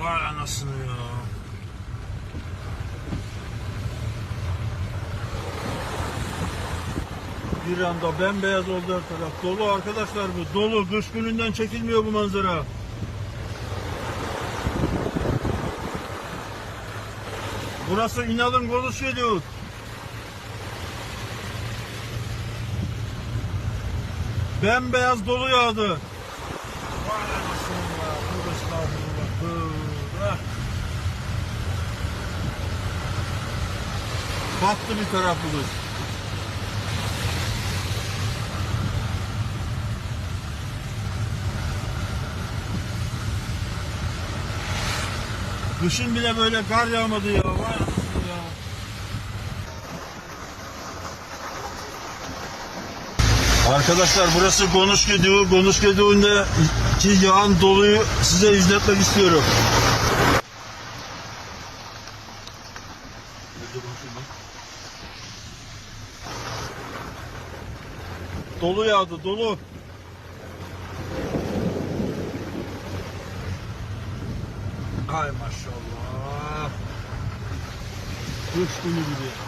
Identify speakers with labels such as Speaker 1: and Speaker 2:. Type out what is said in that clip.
Speaker 1: Vay anasını ya. Bir anda bembeyaz oldu her taraf. Dolu arkadaşlar bu. Dolu. Kış gününden çekilmiyor bu manzara. Burası İnal'ın konuşuyor. Bembeyaz dolu yağdı. Vay anasını ya. Tövbe estağfurullah. Tövbe. Battı bir taraf bu kız. Kışın bile böyle kar yağmadı ya. Vay anasını ya. Arkadaşlar burası Konuşgediği. Konuşgediği'nde ki yağan doluyu size izletmek istiyorum. Dolu yağdı, dolu. Ay maşallah. Kış günü gibi.